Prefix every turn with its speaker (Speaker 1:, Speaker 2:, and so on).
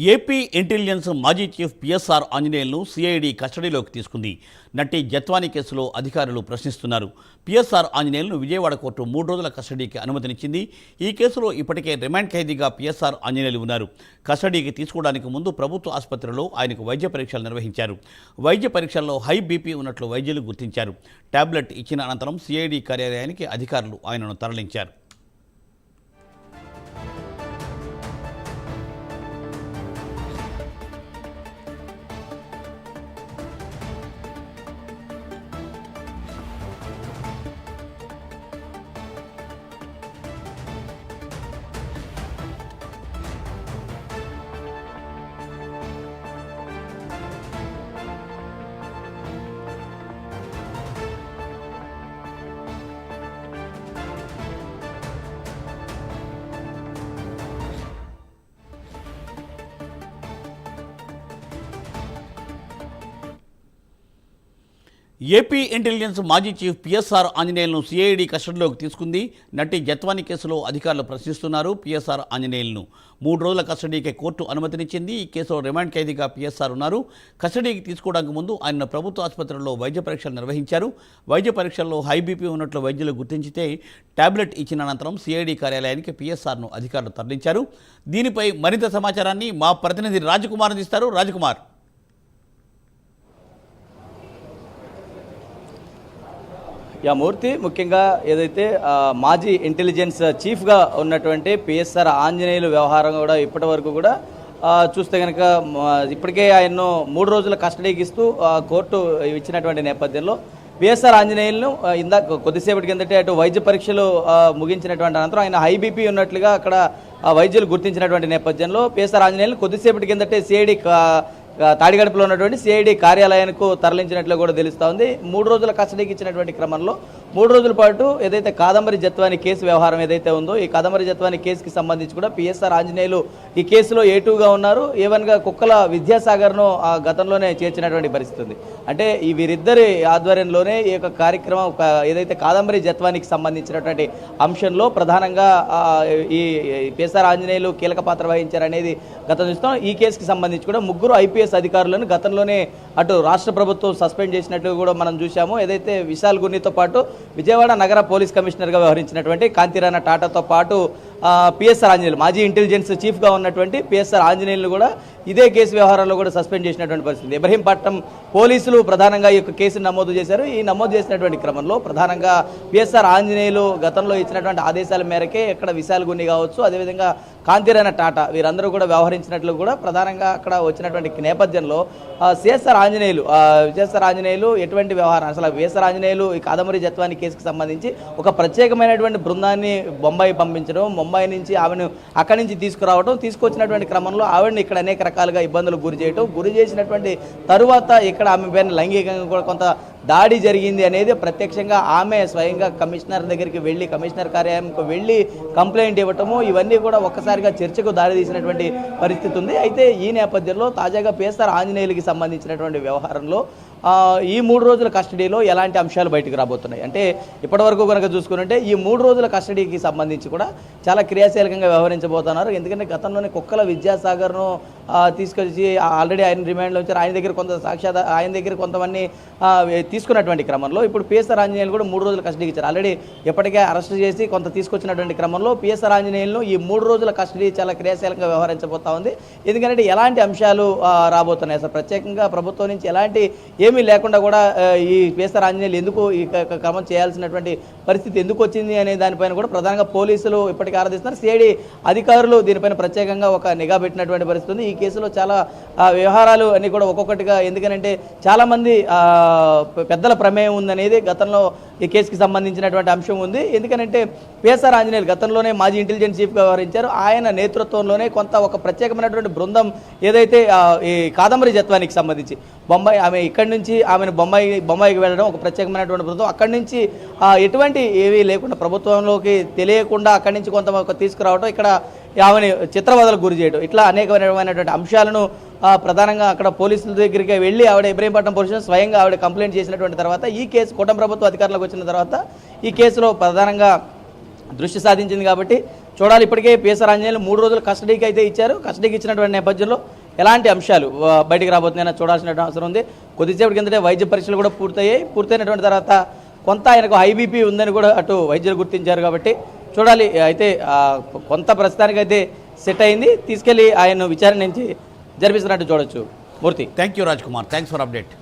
Speaker 1: AP intelligence మాజీ chief PSR ఆంజనేయులను CID కస్టడీలోకి తీసుకుంది. నటి జత్వానీ కేసులో అధికారులు ప్రశ్నిస్తున్నారు. పిఎస్ఆర్ ఆంజనేయులను విజయవాడ కోర్టు మూడు రోజుల కస్టడీకి అనుమతినిచ్చింది. ఈ కేసులో ఇప్పటికే రిమాండ్ ఖైదీగా పిఎస్ఆర్ ఆంజనేయులు ఉన్నారు. కస్టడీకి తీసుకోవడానికి ముందు ప్రభుత్వ ఆసుపత్రిలో ఆయనకు వైద్య పరీక్షలు నిర్వహించారు. వైద్య పరీక్షల్లో హై బీపీ ఉన్నట్లు వైద్యులు గుర్తించారు. టాబ్లెట్ ఇచ్చిన అనంతరం సిఐడి కార్యాలయానికి అధికారులు ఆయనను తరలించారు. ఏపీ ఇంటెలిజెన్స్ మాజీ చీఫ్ పిఎస్ఆర్ ఆంజనేయులను సిఐడి కస్టడీలోకి తీసుకుంది. నటి జత్వాని కేసులో అధికారులు ప్రశ్నిస్తున్నారు పిఎస్ఆర్ ఆంజనేయులను. మూడు రోజుల కస్టడీకి కోర్టు అనుమతినిచ్చింది. ఈ కేసులో రిమాండ్ ఖైదీగా పిఎస్ఆర్ ఉన్నారు. కస్టడీకి తీసుకోవడానికి ముందు ఆయన ప్రభుత్వ ఆసుపత్రిలో వైద్య పరీక్షలు నిర్వహించారు. వైద్య పరీక్షల్లో హైబీపీ ఉన్నట్లు వైద్యులు గుర్తించితే టాబ్లెట్ ఇచ్చిన అనంతరం సిఐడి కార్యాలయానికి పిఎస్ఆర్ను అధికారులు తరలించారు. దీనిపై మరింత సమాచారాన్ని మా ప్రతినిధి రాజకుమార్ అందిస్తారు. రాజకుమార్.
Speaker 2: యా మూర్తి ముఖ్యంగా ఏదైతే మాజీ ఇంటెలిజెన్స్ చీఫ్గా ఉన్నటువంటి పిఎస్ఆర్ ఆంజనేయులు వ్యవహారం కూడా ఇప్పటి వరకు కూడా చూస్తే కనుక ఇప్పటికే ఆయన్ను మూడు రోజుల కస్టడీకి ఇస్తూ కోర్టు ఇచ్చినటువంటి నేపథ్యంలో పిఎస్ఆర్ ఆంజనేయులను ఇందాక కొద్దిసేపటి కిందటే అటు వైద్య పరీక్షలు ముగించినటువంటి అనంతరం ఆయన హైబీపీ ఉన్నట్లుగా అక్కడ వైద్యులు గుర్తించినటువంటి నేపథ్యంలో పిఎస్ఆర్ ఆంజనేయులు కొద్దిసేపటి కిందటే సిఐడి తాడిగడపలో ఉన్నటువంటి సిఐడి కార్యాలయానికి తరలించినట్లు కూడా తెలుస్తోంది మూడు రోజుల కస్టడీకి ఇచ్చినటువంటి క్రమంలో మూడు రోజుల పాటు ఏదైతే కాదంబరి జత్వాని కేసు వ్యవహారం ఏదైతే ఉందో ఈ కాదంబరి జత్వాని కేసుకి సంబంధించి కూడా పిఎస్ఆర్ ఆంజనేయులు ఈ కేసులో ఏ టూగా ఉన్నారు ఏవన్గా కుక్కల విద్యాసాగర్ను ఆ గతంలోనే చేర్చినటువంటి పరిస్థితి ఉంది. అంటే ఈ వీరిద్దరి ఆధ్వర్యంలోనే ఈ యొక్క కార్యక్రమం ఏదైతే కాదంబరి జత్వానికి సంబంధించినటువంటి అంశంలో ప్రధానంగా ఈ పిఎస్ఆర్ ఆంజనేయులు కీలక పాత్ర వహించారనేది గతం చూస్తాం ఈ కేసుకి సంబంధించి కూడా ముగ్గురు ఐపీఎస్ అధికారులను గతంలోనే అటు రాష్ట్ర ప్రభుత్వం సస్పెండ్ చేసినట్లు కూడా మనం చూశాము. ఏదైతే విశాల్ గుర్నితో పాటు విజయవాడ నగర పోలీస్ కమిషనర్గా వ్యవహరించినటువంటి కాంతిరాణ టాటాతో పాటు పిఎస్ఆర్ ఆంజనేయులు మాజీ ఇంటెలిజెన్స్ చీఫ్గా ఉన్నటువంటి పిఎస్ఆర్ ఆంజనేయులు కూడా ఇదే కేసు వ్యవహారంలో కూడా సస్పెండ్ చేసినటువంటి పరిస్థితి. ఇబ్రహీంపట్నం పోలీసులు ప్రధానంగా ఈ యొక్క కేసును నమోదు చేశారు. ఈ నమోదు చేసినటువంటి క్రమంలో ప్రధానంగా పిఎస్ఆర్ ఆంజనేయులు గతంలో ఇచ్చినటువంటి ఆదేశాల మేరకే ఇక్కడ విశాల్ గున్ని కావచ్చు అదేవిధంగా కాంతిరాణ టాటా వీరందరూ కూడా వ్యవహరించినట్లు కూడా ప్రధానంగా అక్కడ వచ్చినటువంటి నేపథ్యంలో సిఎస్ఆర్ ఆంజనేయులు ఆ, సిఎస్ఆర్ ఆంజనేయులు ఎటువంటి వ్యవహారం అసలు విఎస్ఆర్ ఆంజనేయులు ఈ కాదంబరి జత్వాని కేసుకు సంబంధించి ఒక ప్రత్యేకమైనటువంటి బృందాన్ని బొంబాయి పంపించడం బొంబాయి నుంచి ఆమెను అక్కడి నుంచి తీసుకురావడం తీసుకొచ్చినటువంటి క్రమంలో ఆవిడని ఇక్కడ అనేక రకాలుగా ఇబ్బందులకు గురి చేయటం గురి చేసినటువంటి తరువాత ఇక్కడ ఆమె పైన లైంగికంగా కూడా కొంత దాడి జరిగింది అనేది ప్రత్యక్షంగా ఆమె స్వయంగా కమిషనర్ దగ్గరికి వెళ్ళి కమిషనర్ కార్యాలయంకు వెళ్ళి కంప్లైంట్ ఇవ్వటము ఇవన్నీ కూడా ఒక్కసారిగా చర్చకు దారితీసినటువంటి పరిస్థితి ఉంది. అయితే ఈ నేపథ్యంలో తాజాగా పిఎస్ఆర్ ఆంజనేయులకి సంబంధించినటువంటి వ్యవహారంలో ఈ మూడు రోజుల కస్టడీలో ఎలాంటి అంశాలు బయటకు రాబోతున్నాయి? అంటే ఇప్పటివరకు కనుక చూసుకుంటే ఈ మూడు రోజుల కస్టడీకి సంబంధించి కూడా చాలా క్రియాశీలకంగా వ్యవహరించబోతున్నారు. ఎందుకంటే గతంలోనే కుక్కల విద్యాసాగర్ను తీసుకొచ్చి ఆల్రెడీ ఆయన రిమాండ్లో వచ్చారు ఆయన దగ్గర కొంత సాక్షాత్ ఆయన దగ్గర కొంతమంది తీసుకున్నటువంటి క్రమంలో ఇప్పుడు పిఎస్ఆర్ ఆంజనేయులు కూడా మూడు రోజుల కస్టడీకి ఇచ్చారు. ఆల్రెడీ ఎప్పటికే అరెస్ట్ చేసి కొంత తీసుకొచ్చినటువంటి క్రమంలో పిఎస్ఆర్ ఆంజనేయులను ఈ మూడు రోజుల కస్టడీ చాలా క్రియాశీలకంగా వ్యవహరించబోతా ఉంది. ఎందుకంటే ఎలాంటి అంశాలు రాబోతున్నాయి? అసలు ప్రత్యేకంగా ప్రభుత్వం నుంచి ఎలాంటి ఏమీ లేకుండా కూడా ఈ పిఎస్ఆర్ ఆంజనేయులు ఎందుకు ఈ క్రమం చేయాల్సినటువంటి పరిస్థితి ఎందుకు వచ్చింది అనే దానిపైన కూడా ప్రధానంగా పోలీసులు ఇప్పటికీ ఆరాధిస్తున్నారు సిఐడి అధికారులు దీనిపైన ప్రత్యేకంగా ఒక నిఘా పెట్టినటువంటి పరిస్థితి ఉంది. ఈ కేసులో చాలా వ్యవహారాలు అన్ని కూడా ఒక్కొక్కటిగా ఎందుకనంటే చాలామంది పెద్దల ప్రమేయం ఉందనేది గతంలో ఈ కేసుకి సంబంధించినటువంటి అంశం ఉంది. ఎందుకనంటే పిఎస్ఆర్ ఆంజనేయులు గతంలోనే మాజీ ఇంటెలిజెన్స్ చీఫ్గా వ్యవహరించారు. ఆయన నేతృత్వంలోనే కొంత ఒక ప్రత్యేకమైనటువంటి బృందం ఏదైతే ఈ కాదంబరి జత్వానికి సంబంధించి బొంబాయి ఆమె ఇక్కడి నుంచి ఆమెను బొంబాయి బొంబాయికి వెళ్ళడం ఒక ప్రత్యేకమైనటువంటి బృందం. అక్కడి నుంచి ఎటువంటి ఏవీ లేకుండా ప్రభుత్వంలోకి తెలియకుండా అక్కడి నుంచి కొంత తీసుకురావడం ఇక్కడ ఆమెని చిత్రవదలకు గురి చేయడం ఇట్లా అనేకమైనటువంటి అంశాలను ప్రధానంగా అక్కడ పోలీసుల దగ్గరికి వెళ్ళి ఆవిడ ఇబ్రహీంపట్నం పోలీసులు స్వయంగా ఆవిడ కంప్లైంట్ చేసినటువంటి తర్వాత ఈ కేసు కూటమి ప్రభుత్వ అధికారులకు వచ్చిన తర్వాత ఈ కేసులో ప్రధానంగా దృష్టి సాధించింది కాబట్టి చూడాలి. ఇప్పటికే పిఎస్ఆర్ ఆంజనేయులు మూడు రోజులు కస్టడీకి అయితే ఇచ్చారు. కస్టడీకి ఇచ్చినటువంటి నేపథ్యంలో ఎలాంటి అంశాలు బయటికి రాబోతున్నాయని చూడాల్సిన అవసరం ఉంది. కొద్దిసేపటి కిందటే వైద్య పరీక్షలు కూడా పూర్తయ్యాయి. పూర్తయినటువంటి తర్వాత కొంత ఆయనకు హైబీపీ ఉందని కూడా అటు వైద్యులు గుర్తించారు కాబట్టి చూడాలి. అయితే కొంత ప్రస్తుతానికి అయితే సెట్ అయింది. తీసుకెళ్ళి ఆయన విచారణ నుంచి జరిపిస్తున్నట్టు చూడొచ్చు. Murthy.
Speaker 1: Thank you Raj Kumar thanks for update